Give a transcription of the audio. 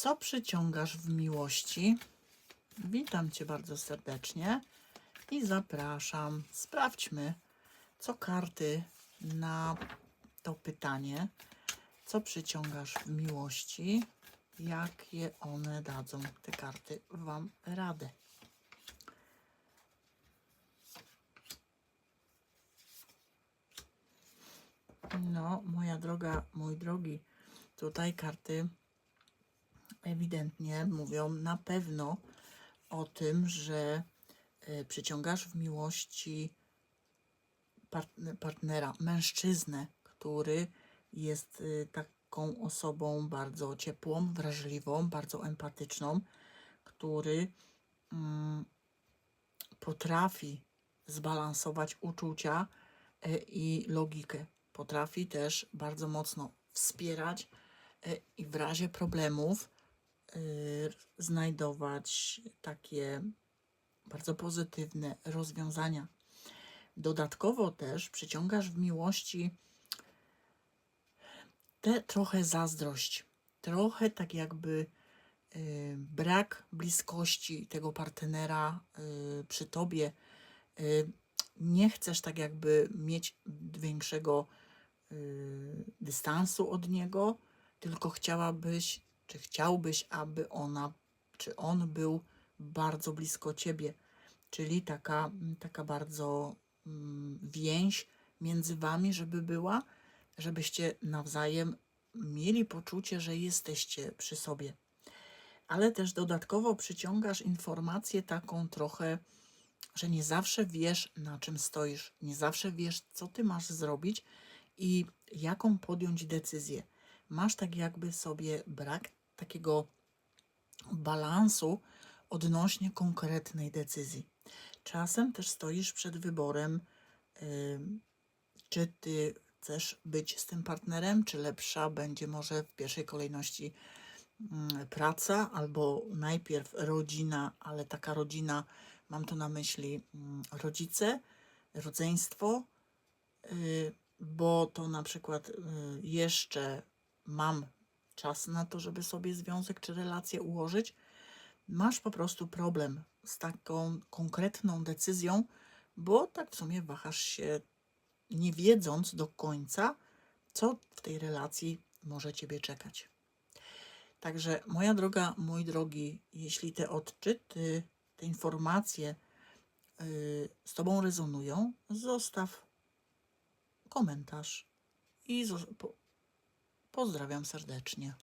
Co przyciągasz w miłości? Witam Cię bardzo serdecznie i zapraszam. Sprawdźmy, co karty na to pytanie. Co przyciągasz w miłości? Jakie one dadzą te karty Wam radę? No, moja droga, mój drogi, tutaj karty ewidentnie mówią na pewno o tym, że e, przyciągasz w miłości part- partnera, mężczyznę, który jest y, taką osobą bardzo ciepłą, wrażliwą, bardzo empatyczną, który mm, potrafi zbalansować uczucia e, i logikę. Potrafi też bardzo mocno wspierać e, i w razie problemów znajdować takie bardzo pozytywne rozwiązania. Dodatkowo też przyciągasz w miłości tę trochę zazdrość, trochę tak jakby y, brak bliskości tego partnera y, przy tobie. Y, nie chcesz tak jakby mieć większego y, dystansu od niego, tylko chciałabyś, czy chciałbyś, aby ona, czy on był bardzo blisko ciebie. Czyli taka, taka bardzo mm, więź między wami, żeby była, żebyście nawzajem mieli poczucie, że jesteście przy sobie. Ale też dodatkowo przyciągasz informację taką trochę, że nie zawsze wiesz, na czym stoisz, nie zawsze wiesz, co ty masz zrobić i jaką podjąć decyzję. Masz tak jakby sobie brak takiego balansu odnośnie konkretnej decyzji. Czasem też stoisz przed wyborem, czy ty chcesz być z tym partnerem, czy lepsza będzie może w pierwszej kolejności mm, praca, albo najpierw rodzina, ale taka rodzina, mam tu na myśli mm, rodzice, rodzeństwo, y, bo to na przykład y, jeszcze mam czas na to, żeby sobie związek czy relację ułożyć, masz po prostu problem z taką konkretną decyzją, bo tak w sumie wahasz się, nie wiedząc do końca, co w tej relacji może ciebie czekać. Także, moja droga, mój drogi, jeśli te odczyty, te informacje yy, z Tobą rezonują, zostaw komentarz i pozdrawiam serdecznie.